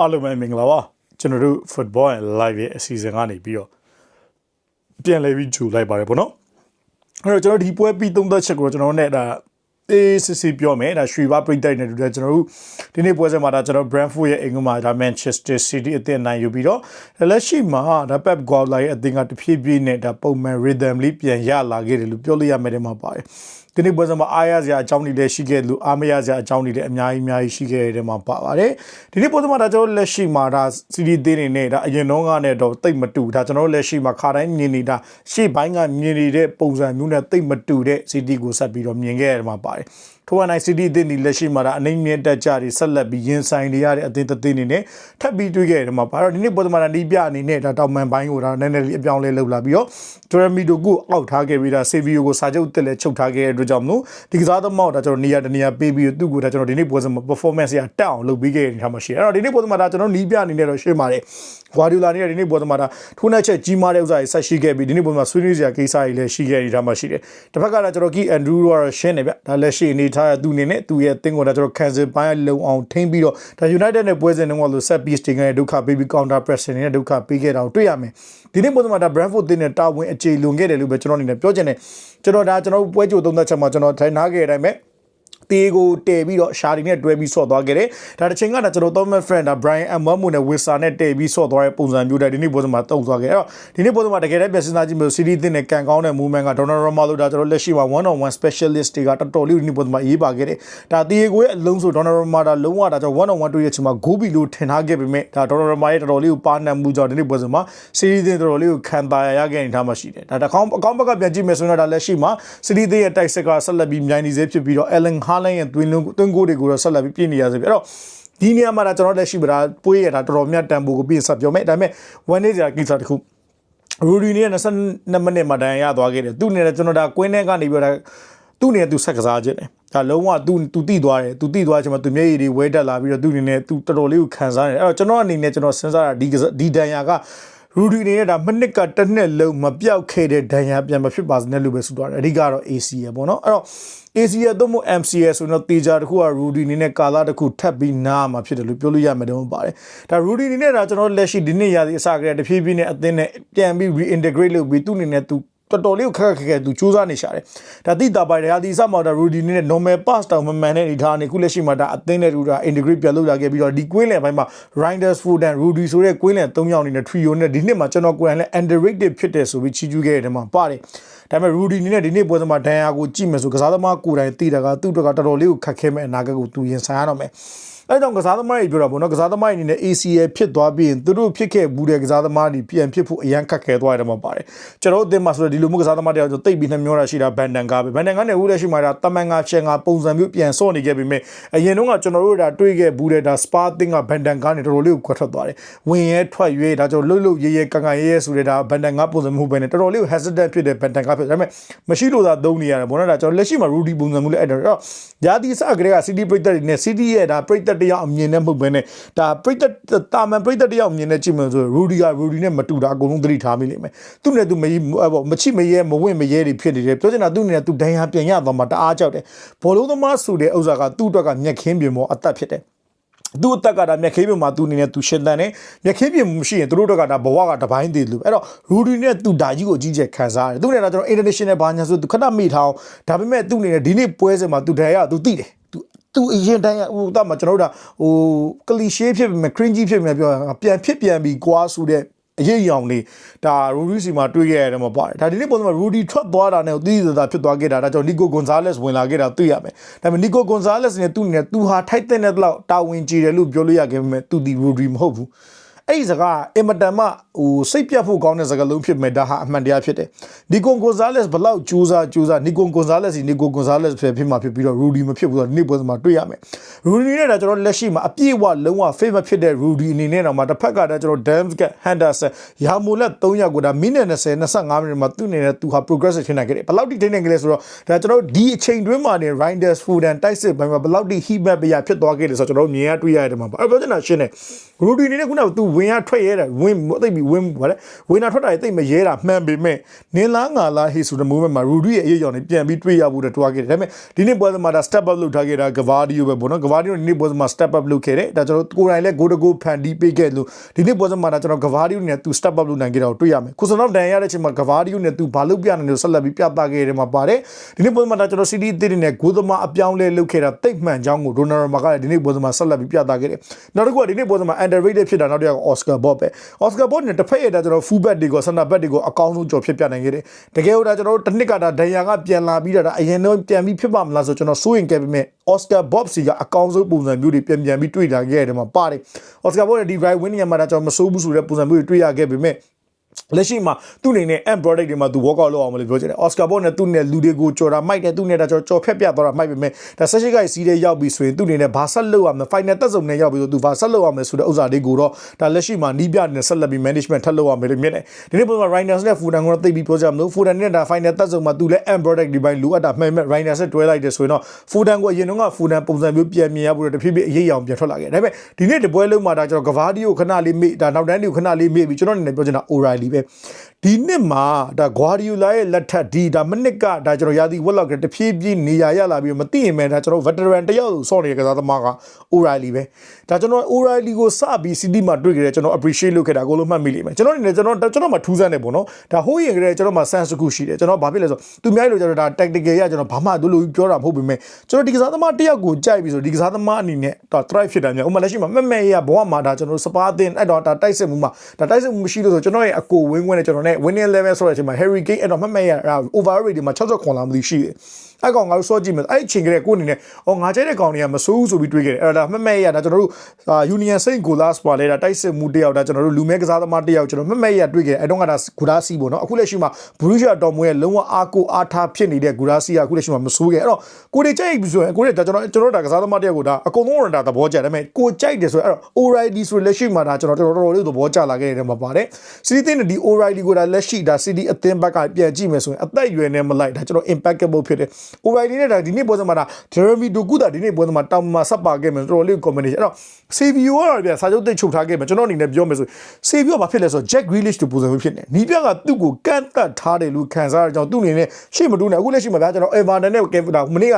အားလုံးပဲမင်္ဂလာပါကျွန်တော်တို့ football and live ရဲ့အစီအစဉ်ကနေပြီးတော့ပြန်လဲပြီးဂျူလိုက်ပါတယ်ပေါ့နော်အဲ့တော့ကျွန်တော်ဒီပွဲပြီးသုံးသက်ချက်ကိုကျွန်တော်တို့ ਨੇ ဒါအေးစစ်စစ်ပြောမယ်ဒါရွှေဘာပရိသတ်နဲ့တူတယ်ကျွန်တော်တို့ဒီနေ့ပွဲစဉ်မှာဒါကျွန်တော် Brentford ရဲ့အင်္ဂမှာဒါ Manchester City အသင်းနိုင်ယူပြီးတော့လက်ရှိမှာဒါ Pep Guardiola ရဲ့အသင်းကတဖြည်းဖြည်းနဲ့ဒါပုံမှန် rhythm လေးပြန်ရလာခဲ့တယ်လို့ပြောလို့ရမယ်တဲ့မှာပါတယ် ဒီနေ့ပွဲစဉ်မှာအားရစရာအကြောင်းတွေလည်းရှိခဲ့တယ်လို့အားမရစရာအကြောင်းတွေလည်းအများကြီးအများကြီးရှိခဲ့တဲ့မှာပါပါတယ်ဒီနေ့ပွဲစဉ်မှာဒါကျွန်တော်လက်ရှိမှာဒါ CD သေးနေနဲ့ဒါအရင်တော့ကနဲ့တော့တိတ်မတူဒါကျွန်တော်လက်ရှိမှာခါတိုင်းမြင်နေတာရှေ့ဘိုင်းကမြင်နေတဲ့ပုံစံမျိုးနဲ့တိတ်မတူတဲ့ CD ကိုဆက်ပြီးတော့မြင်ခဲ့ရမှာပါတယ်ထိုးအနိုင် CD အသင်းဒီလက်ရှိမှာဒါအနိုင်မြင့်တက်ကြတွေဆက်လက်ပြီးရင်ဆိုင်နေရတဲ့အသင်းတစ်သင်းနေနဲ့ထပ်ပြီးတွေ့ခဲ့တယ်မှာပါတော့ဒီနေ့ပွဲစဉ်မှာဒါနီးပြအနေနဲ့ဒါတောင်မန်ဘိုင်းကိုဒါနည်းနည်းလေးအပြောင်းလဲလုပ်လာပြီးတော့ Jeremy Doku အောက်ထားခဲ့ပြီးဒါ Savio ကိုစာချုပ်တက်လဲချုပ်ထားခဲ့တဲ့အတွက်ကြောင့်မလို့ဒီကစားသမားဒါကျွန်တော်နေရာတနေရာပေးပြီးသူ့ကိုဒါကျွန်တော်ဒီနေ့ပွဲစဉ်မှာ performance ရတက်အောင်လုပ်ပြီးခဲ့တဲ့အနေထားမှာရှိတယ်အဲ့တော့ဒီနေ့ပွဲစဉ်မှာဒါကျွန်တော်နီးပြအနေနဲ့တော့ရှင်းပါတယ် Guardiola နဲ့ဒီနေ့ပွဲစဉ်မှာဒါထိုးနှက်ချက်ကြီးမားတဲ့ဥစ္စာတွေဆက်ရှိခဲ့ပြီးဒီနေ့ပွဲမှာဆွေးနွေးစရာကိစ္စတွေလည်းရှိခဲ့တဲ့အနေထားမှာရှိတယ်တစ်ဖက်ကလည်းကျွန်တော် Key Andrew ကတော့ရှင်းနေဗျဒါလက်ရှိအနေထားရသူအနေနဲ့သူရဲ့အသင်းကိုဒါကျွန်တော် cancel ပိုင်းလုံအောင်ထိမ့်ပြီးတော့ဒါ United နဲ့ပွဲစဉ်တုန်းကလို့ set piece တင်ခဲ့တဲ့ဒုက္ခပေးပြီး counter pressing နဲ့ဒုက္ခပေးခဲ့တာကိုတွေ့ရမယ်ဒီနေ့ပွဲစဉ်မှာဒါ Brentford တင်းနဲ့တာဝန်အခြေလွန်ခဲ့တယ်လို့ပဲကျွန်တော်အနေနဲ့ပြောချင်တယ်ကျွန်တော်ဒါကျွန်တော်ပွဲကြိုသုံးသက်ချက်မှာကျွန်တော်ထိုင်နာခဲ့တဲ့အတိုင်းပဲ တေးကိုတည်ပြီးတော့ရှာဒီနဲ့တွဲပြီးဆော့သွားခဲ့တယ်ဒါတစ်ချိန်ကဒါကျွန်တော် Thomas Friend ဒါ Brian Mbamo နဲ့ Wissa နဲ့တည်ပြီးဆော့သွားတဲ့ပုံစံမျိုးတွေဒီနေ့ပွဲစဉ်မှာတုံ့သွားခဲ့အဲ့တော့ဒီနေ့ပွဲစဉ်မှာတကယ်တည်းပြန်စဉ်းစားကြည့်လို့ City တင်နဲ့ကန်ကောင်းတဲ့ movement က Donnarumma လို့ဒါကျွန်တော်လက်ရှိမှာ1 on 1 specialist တွေကတော်တော်လေးဒီနေ့ပွဲစဉ်မှာရေးပါခဲ့တယ်ဒါတေးကိုရဲ့အလုံးစုံ Donnarumma ဒါလုံးဝဒါကျွန်တော်1 on 1တွေ့ရချိန်မှာ goal ပြီးလို့ထင်ထားခဲ့ပေမဲ့ဒါ Donnarumma ရဲ့တော်တော်လေးကိုပါနှံမှုကြောင့်ဒီနေ့ပွဲစဉ်မှာ City တင်တော်တော်လေးကိုခံပါရခဲ့နေတာမှရှိတယ်ဒါတစ်ခေါက်အကောင့်ဘက်ကပြန်ကြည့်မယ်ဆိုရင်တော့ဒါလက်ရှိမှာ City တင်ရဲ့တိုက်ဆက်ကဆက်လက်ပြီးမြိုင်နေစေဖြစ်ပြီးတော့ Ellen Haaland ရဲ့တွင်းလုံးတွင်းကိုတွေကိုတော့ဆက်လက်ပြီးပြည့်နေရစေပြီအဲ့တော့ဒီနေရာမှာဒါကျွန်တော်လက်ရှိပါဒါပွေးရတာတော်တော်မြတ်တန်ဖို့ကိုပြင်ဆက်ပြောမယ်ဒါပေမဲ့ one day ကြာကိစ္စတစ်ခုရူဒီနဲ့22မိနစ်မှာဒဏ်ရာရသွားခဲ့တယ်သူ့အနေနဲ့ကျွန်တော်ဒါကွင်းထဲကနေပြီးတော့သူ့အနေနဲ့သူဆက်ကစားခြင်းတယ်ဒါလုံးဝသူသူတိသွားတယ်သူတိသွားချိန်မှာသူမျက်ရည်တွေဝဲတက်လာပြီးတော့သူ့အနေနဲ့သူတော်တော်လေးကိုခံစားနေတယ်အဲ့တော့ကျွန်တော်အနေနဲ့ကျွန်တော်စဉ်းစားတာဒီဒီဒဏ်ရာက ရူဒီအနေနဲ့ဒါမိနစ်ကတစ်နှစ်လုံးမပြောက်ခဲ့တဲ့ဒဏ်ရာပြန်မဖြစ်ပါစနဲ့လို့ပဲဆိုသွားတယ်အဓိကတော့ AC ရပေါ့နော်အဲ့တော့ AC ရတော့မို့ MCS ဆိုတော့တေချာတခုက Rudy အနေနဲ့ကာလာတခုထပ်ပြီးနားမှာဖြစ်တယ်လို့ပြောလို့ရမယ်တော့ပါတယ်ဒါ Rudy အနေနဲ့ဒါကျွန်တော်လက်ရှိဒီနေ့ရာသီအစကတည်းကတဖြည်းဖြည်းနဲ့အသင်းနဲ့ပြန်ပြီး reintegrate လုပ်ပြီးသူ့အနေနဲ့သူ တော်တော်လေးကိုခက်ခက်ခက်ခက်သူစူးစမ်းနေရှာတယ်ဒါတိတာပိုင်ရာဒီစမှာဒါ Rudy နဲ့ normal pass တောင်မမှန်တဲ့အနေထားနဲ့ခုလက်ရှိမှာဒါအသင်းနဲ့တူတာ integrate ပြန်လုပ်လာခဲ့ပြီးတော့ဒီကွင်းလယ်ပိုင်းမှာ Reinders Foden Rudy ဆိုတဲ့ကွင်းလယ်၃ယောက်အနေနဲ့ trio နဲ့ဒီနှစ်မှာကျွန်တော်ကိုယ်တိုင်လည်း underrated ဖြစ်တယ်ဆိုပြီးချီးကျူးခဲ့တဲ့မှာပါတယ်ဒါပေမဲ့ Rudy အနေနဲ့ဒီနေ့ပွဲစဉ်မှာဒဏ်ရာကိုကြည့်မယ်ဆိုကစားသမားကိုယ်တိုင်သိတာကသူ့အတွက်ကတော်တော်လေးကိုခက်ခဲမဲ့အနာဂတ်ကိုသူရင်ဆိုင်ရတော့မယ် အဲကြောင့်ကစားသမားတွေပြောတာပေါ့နော်ကစားသမားတွေအနေနဲ့ ACL ဖြစ်သွားပြီးရင်သူတို့ဖြစ်ခဲ့ဘူးတဲ့ကစားသမားတွေပြန်ဖြစ်ဖို့အရန်ခက်ခဲသွားတယ်မှာပါတယ်ကျွန်တော်တို့အသင်းမှာဆိုတော့ဒီလိုမျိုးကစားသမားတွေဆိုတိတ်ပြီးနှမျောတာရှိတာဘန်ဒန်ကားပဲဘန်ဒန်ကားနဲ့ဦးလက်ရှိမှာဒါတမန်ငါချန်ငါပုံစံမျိုးပြန်ဆော့နေခဲ့ပြီးမြဲအရင်တုန်းကကျွန်တော်တို့ဒါတွေးခဲ့ဘူးတဲ့ဒါစပါသင်းကဘန်ဒန်ကားနဲ့တော်တော်လေးကိုခွတ်ထွက်သွားတယ်ဝင်ရဲထွက်ရွေးဒါကျွန်တော်လှုပ်လှုပ်ရဲရဲကန်ကန်ရဲရဲဆိုတဲ့ဒါဘန်ဒန်ကားပုံစံမျိုးပဲနဲ့တော်တော်လေးကို hesitant ဖြစ်တဲ့ဘန်ဒန်ကားဖြစ်ဒါပေမဲ့မရှိလို့သာသုံးနေရတယ်ဘောနော်ဒါကျွန်တော်လက်ရှိမှာ Rudy ပုံစံမျိုးလည်းအဲ့တော့ယာတီစကလေးက City ပရိသတ်တွေနဲ့ City ရဲ့ဒါပရိသတ်တရားအမြင်နဲ့မဟုတ်ဘဲနဲ့ဒါပရိသတ်တာမန်ပရိသတ်တရားအမြင်နဲ့ကြည့်မှဆိုရူဒီကရူဒီနဲ့မတူတာအကုန်လုံးသတိထားမိလိမ့်မယ်သူနဲ့သူမကြီးပေါ့မချိမရဲမဝင့်မရဲတွေဖြစ်နေတယ်ပြောချင်တာသူနဲ့သူဒဏ်ရာပြန်ရသွားမှတအားကြောက်တယ်ဘောလုံးသမားဆိုတဲ့ဥစ္စာကသူ့အတွက်ကမျက်ခင်းပြင်ပေါ်အသက်ဖြစ်တယ်သူ့အသက်ကဒါမျက်ခင်းပြင်မှာသူအနေနဲ့သူရှင်းတန်းတယ်မျက်ခင်းပြင်မရှိရင်သူတို့တော့ကဒါဘဝကတပိုင်းသေးလို့အဲ့တော့ရူဒီနဲ့သူဒါကြီးကိုအကြီးကျယ်ခံစားရတယ်သူနဲ့တော့ကျွန်တော် international ဘာညာဆိုသူခဏမိထားအောင်ဒါပေမဲ့သူအနေနဲ့ဒီနေ့ပွဲစဉ်မှာသူဒဏ်ရာသူသိတယ် သူသူအရင်တိုင်းဟိုတော့မှကျွန်တော်တို့ဟိုကလီရှေးဖြစ်ပေမဲ့ cringy ဖြစ်ပေမဲ့ပြောပြန်ဖြစ်ပြန်ပြီးကွာဆိုတဲ့အရေးအယောင်လေးဒါရူဒီစီမှာတွေးခဲ့ရတယ်မှာပါတယ်ဒါဒီနေ့ပုံစံမှာရူဒီထွက်သွားတာနဲ့သီးသီးသာဖြစ်သွားခဲ့တာဒါကြောင့်နီကိုဂွန်ဇာလက်စ်ဝင်လာခဲ့တာသိရမယ်ဒါပေမဲ့နီကိုဂွန်ဇာလက်စ်နဲ့သူ့နဲ့သူဟာထိုက်တဲ့တဲ့လောက်တာဝန်ကြီးတယ်လို့ပြောလို့ရခဲ့ပေမဲ့သူဒီရူဒီမဟုတ်ဘူး အဲ့ဒီစကားအင်မတန်မှဟိုစိတ်ပြတ်ဖို့ကောင်းတဲ့စကားလုံးဖြစ်မဲ့ဒါဟာအမှန်တရားဖြစ်တယ်နီကွန်ဂွန်ဇာလက်စ်ဘလောက်ကြိုးစားကြိုးစားနီကွန်ဂွန်ဇာလက်စ်စီနီကွန်ဂွန်ဇာလက်စ်ဖြစ်ဖြစ်မှာဖြစ်ပြီးတော့ရူဒီမဖြစ်ဘူးဆိုတော့ဒီနေ့ပွဲမှာတွေ့ရမယ်ရူဒီနဲ့ဒါကျွန်တော်လက်ရှိမှာအပြည့်အဝလုံးဝ favor ဖြစ်တဲ့ရူဒီအနေနဲ့တော့မှတစ်ဖက်ကတည်းကကျွန်တော် Dams က Henderson ရာမိုလက်3ယောက်ကိုဒါမိနစ်20 25မိနစ်မှာသူ့အနေနဲ့သူဟာ progressive ထင်နိုင်ခဲ့တယ်ဘယ်လောက်ထိထင်နိုင်ခဲ့လဲဆိုတော့ဒါကျွန်တော်ဒီအချိန်တွင်းမှာနေ Reinders Foden တိုက်စစ်ဘိုင်းမှာဘယ်လောက်ထိ heat map ပြဖြစ်သွားခဲ့လဲဆိုတော့ကျွန်တော်မြင်ရတွေ့ရတယ်မှာအဲ့ပြောချင်တာရှင်းတယ်ရူဒီအနေနဲ့ခုနကသူဝဝင်ရထွက်ရဲတာဝင်သိပ်ပြီးဝင်ဗါလဲဝင်တာထွက်တာတိတ်မရဲတာမှန်ပေမဲ့နင်းလားငါလားဟေဆိုတဲ့ moment မှာရူဒီရဲ့အရေးကြောင့်ပြန်ပြီးတွေ့ရဖို့တွားခဲ့တယ်ဒါပေမဲ့ဒီနေ့ပွဲစဉ်မှာဒါ step up လုပ်ထားခဲ့တာဂဗာဒီယိုပဲပေါ့နော်ဂဗာဒီယိုဒီနေ့ပွဲစဉ်မှာ step up လုပ်ခဲ့တယ်ဒါကျွန်တော်ကိုယ်တိုင်လည်း go to go ဖန်တီးပေးခဲ့လို့ဒီနေ့ပွဲစဉ်မှာဒါကျွန်တော်ဂဗာဒီယိုနဲ့သူ step up လုပ်နိုင်ခဲ့တာကိုတွေ့ရမယ်ခုစနောက်ဒန်ရတဲ့အချိန်မှာဂဗာဒီယိုနဲ့သူဘာလုပ်ပြနေလို့ဆက်လက်ပြီးပြသခဲ့တယ်မှာပါတယ်ဒီနေ့ပွဲစဉ်မှာဒါကျွန်တော် CD အသစ်တွေနဲ့ဂိုးသမားအပြောင်းလဲလုပ်ခဲ့တာတိတ်မှန်ကြောင်းကို Donald Trump ကလည်းဒီနေ့ပွဲစဉ်မှာဆက်လက်ပြီးပြသခဲ့တယ်နောက်တစ်ခုကဒီနေ့ပွဲစဉ်မှာ underrated ဖြစ်တာနောက်တစ်ယောက်က Oscar Bob ပဲ Oscar Bob နဲ့တစ်ဖက်ရတဲ့ကျွန်တော် full back တွေကို center back တွေကိုအကောင်းဆုံးကြော်ဖြစ်ပြနိုင်ခဲ့တယ်တကယ်လို့ဒါကျွန်တော်တို့တစ်နှစ်ကဒါဒန်ယာကပြန်လာပြီးတော့ဒါအရင်တော့ပြန်ပြီးဖြစ်ပါမလားဆိုကျွန်တော်စိုးရင်ခဲ့ပေမဲ့ Oscar Bob စီကအကောင်းဆုံးပုံစံမျိုးတွေပြန်ပြန်ပြီးတွေ့လာခဲ့ရတယ်မှာပါတယ် Oscar Bob ရဲ့ဒီ right win နေရာမှာဒါကျွန်တော်မစိုးဘူးဆိုတဲ့ပုံစံမျိုးတွေတွေ့ရခဲ့ပေမဲ့ လက်ရှိမှာသူ့အနေနဲ့ end product တွေမှာသူ workout လုပ်အောင်မလို့ပြောချင်တယ် Oscar Bob နဲ့သူ့နဲ့လူတွေကိုကြော်တာမိုက်တယ်သူ့နဲ့ဒါကြော်ကြော်ဖက်ပြသွားတာမိုက်ပေမဲ့ဒါဆက်ရှိကစီးတဲ့ရောက်ပြီဆိုရင်သူ့အနေနဲ့ဘာဆက်လုပ်ရမလဲ final တက်စုံနဲ့ရောက်ပြီဆိုသူဘာဆက်လုပ်ရမလဲဆိုတဲ့ဥစ္စာတွေကိုတော့ဒါလက်ရှိမှာနီးပြနဲ့ဆက်လက်ပြီး management ထပ်လုပ်ရမယ်လို့မြင်တယ်ဒီနေ့ပုံမှာ Rhinos နဲ့ Fudan ကိုတော့သိပြီးပြောကြမလို့ Fudan နဲ့ဒါ final တက်စုံမှာသူလည်း end product ဒီပိုင်းလိုအပ်တာမှန်မဲ့ Rhinos နဲ့တွဲလိုက်တယ်ဆိုရင်တော့ Fudan ကိုအရင်တော့က Fudan ပုံစံမျိုးပြန်မြင်ရဖို့တော့တဖြည်းဖြည်းအရေးအောင်ပြန်ထွက်လာခဲ့ဒါပေမဲ့ဒီနေ့တပွဲလုံးမှာဒါကျွန်တော်ကဘာဒီကိုခဏလေးမေ့ဒါနောက်တန်းတွေကိုခဏလေးမေ့ပြီးကျွန်တော်အနေနဲ့ပြောချင်တာ O'Reilly ပဲဒီနှစ်မှာဒါ Guardiola ရဲ့လက်ထက်ဒီဒါမနစ်ကဒါကျွန်တော်ရာသီဝက်လောက်ကတဖြည်းဖြည်းနေရာရလာပြီးမသိရင်ပဲဒါကျွန်တော် veteran တယောက်စောင့်နေတဲ့ကစားသမားက O'Reilly ပဲဒါကျွန်တော် O'Reilly ကိုစပြီး City မှာတွေ့ကြတယ်ကျွန်တော် appreciate လုပ်ခဲ့တာကိုလို့မှတ်မိလိမ့်မယ်ကျွန်တော်အနေနဲ့ကျွန်တော်ကျွန်တော်မှထူးဆန်းနေပေါ့နော်ဒါဟိုးရင်ကလေးကျွန်တော်မှ sense တစ်ခုရှိတယ်ကျွန်တော်ဘာဖြစ်လဲဆိုသူများလို့ကျွန်တော်ဒါ tactical ရကျွန်တော်ဘာမှတို့လို့ပြောတာမဟုတ်ပေမဲ့ကျွန်တော်ဒီကစားသမားတယောက်ကိုကြိုက်ပြီးဆိုဒီကစားသမားအနေနဲ့ဒါ try ဖြစ်တာများဥပမာလက်ရှိမှာမက်မဲရဘဝမှာဒါကျွန်တော်စပါးအသင်းအဲ့တော့ဒါတိုက်စစ်မှုမှာဒါတိုက်စစ်မှုမရှိလို့ဆိုကျွန်တော်ရဲ့အကိုဝင်းဝင်းနဲ့ကျွန်တော်နဲ့ winning level ဆိုတဲ့အချိန်မှာ Harry Kane အဲ့တော့မက်မဲရ overrated မှာ60ခွန်လာမသိရှိတယ် အဲ့ကောင်ငါတို့စောကြည့်မယ်အဲ့အချိန်ကလေးကိုအနေနဲ့အော်ငါကျတဲ့ကောင်တွေကမစိုးဘူးဆိုပြီးတွေးခဲ့တယ်အဲ့ဒါမက်မဲရဒါကျွန်တော်တို့ Union Saint Golas ပါလေဒါတိုက်စစ်မှုတယောက်ဒါကျွန်တော်တို့လူမဲကစားသမားတယောက်ကျွန်တော်မက်မဲရတွေးခဲ့တယ်အဲ့တော့ကဒါဂူဒါစီပေါ့နော်အခုလက်ရှိမှာ Borussia Dortmund ရဲ့လုံးဝအားကိုအားထားဖြစ်နေတဲ့ဂူဒါစီကအခုလက်ရှိမှာမစိုးခဲ့အဲ့တော့ကိုတွေကြိုက်ပြီဆိုရင်ကိုတွေဒါကျွန်တော်ကျွန်တော်ဒါကစားသမားတယောက်ကိုဒါအကုန်လုံးဒါသဘောကျတယ်ဒါပေမဲ့ကိုကြိုက်တယ်ဆိုရင်အဲ့တော့ O'Reilly ဆိုလက်ရှိမှာဒါကျွန်တော်တော်တော်လေးသဘောကျလာခဲ့တယ်မှာပါတယ် City တင်းဒီ O'Reilly ကိုဒါလက်ရှိဒါ City အသင်းဘက်ကပြန်ကြည့်မယ်ဆိုရင်အသက်အရွယ်နဲ့မလိုက်ဒါကျွန်တော် impeccable ဖြစ်တယ် O'Reilly နဲ့ဒါဒီနေ့ပွဲစဉ်မှာဒါ Jeremy Doku ဒါဒီနေ့ပွဲစဉ်မှာတောင်မှာဆက်ပါခဲ့မယ်တော်တော်လေး combination အဲ့တော့ Savio ကတော့ဗျာစာချုပ်တိတ်ချုပ်ထားခဲ့မယ်ကျွန်တော်အနေနဲ့ပြောမယ်ဆို Savio ဘာဖြစ်လဲဆိုတော့ Jack Grealish တို့ပုံစံမျိုးဖြစ်နေနီးပြကသူ့ကိုကန့်သက်ထားတယ်လို့ခံစားရကြောင်းသူ့အနေနဲ့ရှေ့မတူနဲ့အခုလက်ရှိမှာဗျာကျွန်တော် Everton နဲ့ Kevin ဒါမနေ့က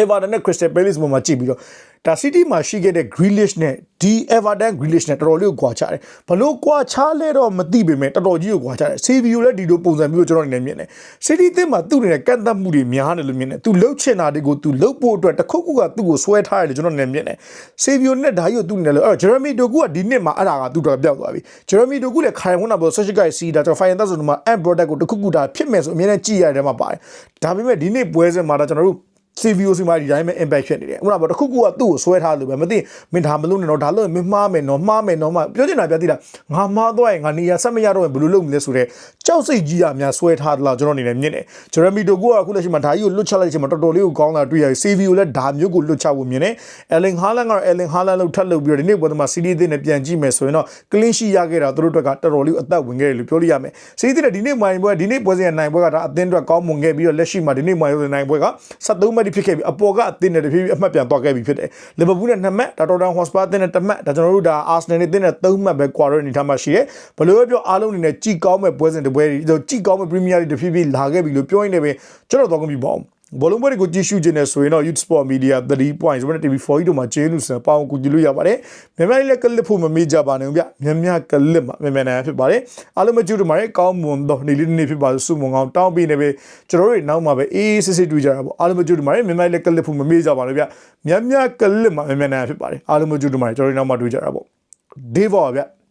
Everton နဲ့ Crystal Palace ပေါ်မှာကြည့်ပြီးတော့ ဒါ City မှာရှိခဲ့တဲ့ Grealish နဲ့ဒီ Everton Grealish နဲ့တော်တော်လေးကိုကွာခြားတယ်ဘလို့ကွာခြားလဲတော့မသိပေမဲ့တော်တော်ကြီးကိုကွာခြားတယ် Savio လည်းဒီလိုပုံစံမျိုးကိုကျွန်တော်အနေနဲ့မြင်တယ် City အသင်းမှာသူ့အနေနဲ့ကန့်သက်မှုတွေများတယ်လို့မြင်တယ်သူလှုပ်ချင်တာတွေကိုသူလှုပ်ဖို့အတွက်တစ်ခုခုကသူ့ကိုဆွဲထားတယ်လို့ကျွန်တော်အနေနဲ့မြင်တယ် Savio နဲ့ဒါကြီးကိုသူ့အနေနဲ့လို့အဲ့တော့ Jeremy Doku ကဒီနှစ်မှာအဲ့ဒါကသူ့တော်ပြောက်သွားပြီ Jeremy Doku လည်းခိုင်ဝန်းတာပေါ့ social guy စီးတာကျွန်တော် Fire Thunder ဆိုတော့ end product ကိုတစ်ခုခုဒါဖြစ်မယ်ဆိုအမြဲတမ်းကြည့်ရတယ်မှာပါတယ်ဒါပေမဲ့ဒီနေ့ပွဲစဉ်မှာတော့ကျွန်တော်တို့ CVO စီမှာဒီတိုင်းပဲ impact ဖြစ်နေတယ်ဥပမာပေါ့တစ်ခုခုကသူ့ကိုဆွဲထားလို့ပဲမသိမင်းဒါမလုပ်နဲ့တော့ဒါလို့မင်းမှားမယ်နော်မှားမယ်နော်မပြောချင်တာပြသိတာငါမှားသွားရင်ငါနေရာဆက်မရတော့ရင်ဘယ်လိုလုပ်မလဲဆိုတော့ကြောက်စိတ်ကြီးရများဆွဲထားသလားကျွန်တော်အနေနဲ့မြင်တယ်ဂျရမီတိုကိုကအခုလက်ရှိမှာဒါကြီးကိုလွတ်ချလိုက်ချိန်မှာတော်တော်လေးကိုကောင်းတာတွေ့ရတယ် CVO လည်းဒါမျိုးကိုလွတ်ချဖို့မြင်တယ်အလင်ဟာလန်ကတော့အလင်ဟာလန်လို့ထပ်လုပ်ပြီးတော့ဒီနေ့ပွဲမှာ CD အသင်းနဲ့ပြန်ကြည့်မယ်ဆိုရင်တော့ clean sheet ရခဲ့တာသူတို့အတွက်ကတော်တော်လေးအသက်ဝင်ခဲ့တယ်လို့ပြောလို့ရမယ် CD အသင်းနဲ့ဒီနေ့မိုင်ပွဲဒီနေ့ပွဲစဉ်နိုင်ပွဲကဒါအသင်းအတွက်ကောင်းမွန်ခဲ့ပြီးတော့လက်ရှိမှာဒီနေ့မိုင်ပွဲနိုင်ပွဲက73မှတ်ဖြစ်ခဲ့ပြီးအပေါ်ကအသင်းနဲ့တဖြည်းဖြည်းအမှတ်ပြန်သွားခဲ့ပြီဖြစ်တယ်လီဗာပူးနဲ့2မှတ်ဒါတော်တန်ဟော့စပါအသင်းနဲ့1မှတ်ဒါကျွန်တော်တို့ဒါအာဆနယ်နဲ့အသင်းနဲ့3မှတ်ပဲကွာရနေထားမှရှိတယ်ဘယ်လိုပဲပြောအားလုံးအနေနဲ့ကြည်ကောင်းမဲ့ပွဲစဉ်တစ်ပွဲဒီကြည်ကောင်းမဲ့ပရီးမီးယားလိတဖြည်းဖြည်းလာခဲ့ပြီလို့ပြောရင်းနဲ့ပဲကျွန်တော်တော့ကုန်ပြီပေါ့ ဘောလုံးပွဲတွေကိုကြည့်ရှုခြင်းနဲ့ဆိုရင်တော့ Youth Sport Media 3 points ဆိုတဲ့ TV4 ကြီးတို့မှာကျေးဇူးဆန်ပေါအောင်ကူကြည့်လို့ရပါတယ်။မြန်မာလည်းကလစ်ဖို့မမေ့ကြပါနဲ့ဗျ။မြန်မာကလစ်မှာမြန်မာနိုင်ငံဖြစ်ပါတယ်။အားလုံးမကြည့်တို့မှာလည်းကောင်းမွန်သောနေ့လေးနေ့ဖြစ်ပါစုမွန်ကောင်းတောင်းပေးနေပဲကျွန်တော်တို့နောက်မှာပဲအေးစစ်စစ်တွေ့ကြတာပေါ့။အားလုံးမကြည့်တို့မှာလည်းမြန်မာလည်းကလစ်ဖို့မမေ့ကြပါနဲ့ဗျ။မြန်မာကလစ်မှာမြန်မာနိုင်ငံဖြစ်ပါတယ်။အားလုံးမကြည့်တို့မှာကျွန်တော်တို့နောက်မှာတွေ့ကြတာပေါ့။ဒေးဘော်ဗျ။